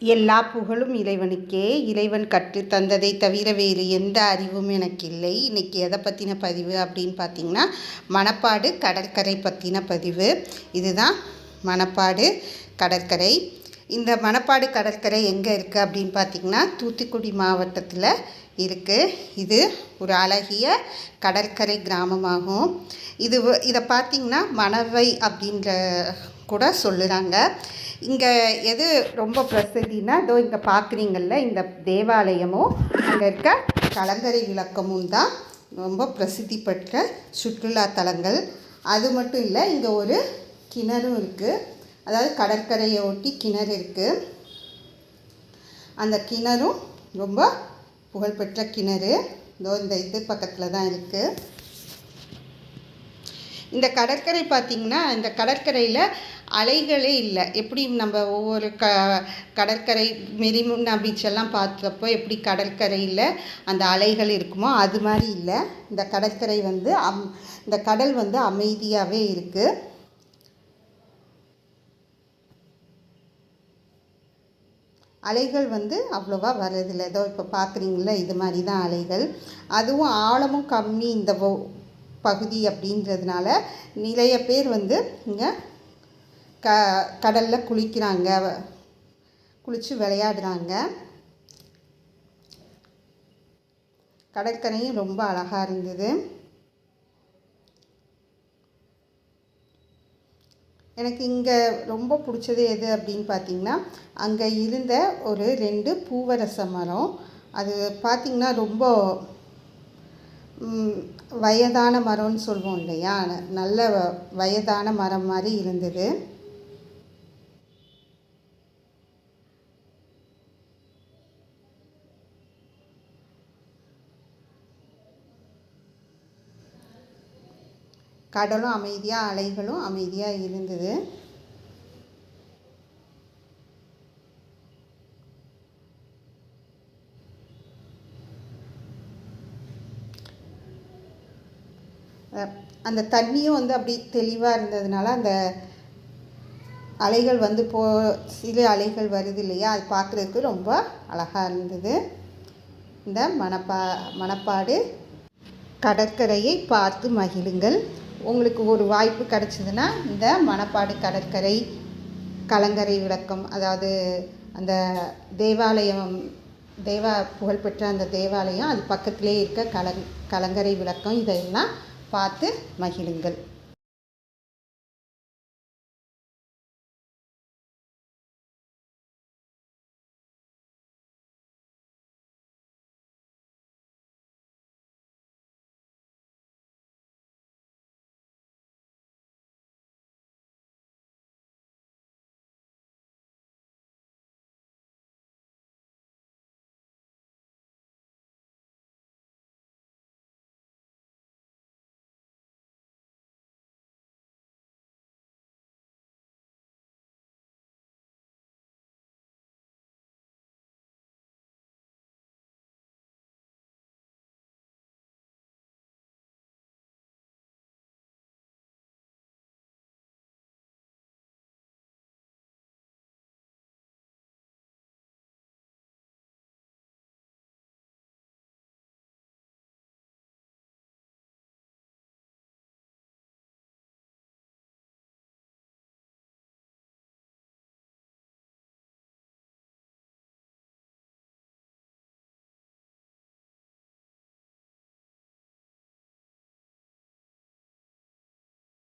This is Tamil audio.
எல்லா புகழும் இறைவனுக்கே. இறைவன் கற்று தந்ததை தவிர வேறு எந்த அறிவும் எனக்கு இல்லை இன்றைக்கி எதை பற்றின பதிவு அப்படின்னு பார்த்தீங்கன்னா மணப்பாடு கடற்கரை பற்றின பதிவு. இதுதான் மணப்பாடு கடற்கரை. இந்த மணப்பாடு கடற்கரை எங்கே இருக்குது அப்படின்னு பார்த்தீங்கன்னா தூத்துக்குடி மாவட்டத்தில் இருக்குது இது ஒரு அழகிய கடற்கரை கிராமமாகும். இது இதை பார்த்தீங்கன்னா மணவை அப்படின்ற கூட சொல்லுறாங்க. இங்கே எது ரொம்ப பிரசித்தினா இதோ இங்கே பார்க்குறீங்கள்ல இந்த தேவாலயமும் அங்கே இருக்க கலங்கரை விளக்கமும் தான் ரொம்ப பிரசித்தி பெற்ற சுற்றுலா தலங்கள். அது மட்டும் இல்லை இங்கே ஒரு கிணறும் இருக்குது அதாவது கடற்கரையை ஒட்டி கிணறு இருக்குது அந்த கிணறும் ரொம்ப புகழ்பெற்ற கிணறு. இதோ இந்த இது பக்கத்தில் தான் இருக்குது இந்த கடற்கரை பார்த்திங்கன்னா இந்த கடற்கரையில் அலைகளே இல்லை. எப்படி நம்ம ஒவ்வொரு க கடற்கரை மெரிமுன்னா பீச்செல்லாம் பார்த்தப்போ எப்படி கடற்கரையில் அந்த அலைகள் இருக்குமோ அது மாதிரி இல்லை. இந்த கடற்கரை வந்து அம் இந்த கடல் வந்து அமைதியாகவே இருக்குது அலைகள் வந்து அவ்வளோவா வரதில்லை ஏதோ இப்போ பார்க்குறீங்களா இது மாதிரி தான் அலைகள். அதுவும் ஆழமும் கம்மி இந்த பகுதி அப்படின்றதுனால நிறைய பேர் வந்து இங்கே க கடலில் குளிக்கிறாங்க. குளித்து விளையாடுறாங்க. கடற்கரையும் ரொம்ப அழகாக இருந்தது. எனக்கு இங்கே ரொம்ப பிடிச்சது எது அப்படின்னு பார்த்தீங்கன்னா அங்கே இருந்த ஒரு ரெண்டு பூவரச மரம். அது பார்த்திங்கன்னா ரொம்ப வயதான மரம்னு சொல்லுவோம் இல்லையா? ந- நல்ல வ- வயதான மரம் மாதிரி இருந்தது. கடலும் அமைதியாக அலைகளும் அமைதியாக இருந்தது. அந்த தண்ணியும் வந்து அப்படி தெளிவாக இருந்ததுனால அந்த அலைகள் வந்து போ சிறு அலைகள் வருது இல்லையா? அது பார்க்குறதுக்கு ரொம்ப அழகாக இருந்தது. இந்த மணப்பா மணப்பாடு கடற்கரையை பார்த்து மகிழுங்கள். உங்களுக்கு ஒரு வாய்ப்பு கிடச்சிதுன்னா இந்த மணப்பாடு கடற்கரை கலங்கரை விளக்கம் அதாவது அந்த தேவாலயம் தேவா புகழ்பெற்ற அந்த தேவாலயம் அது பக்கத்திலே இருக்க கலங் கலங்கரை விளக்கம் இதையெல்லாம் பார்த்து மகிழுங்கள்.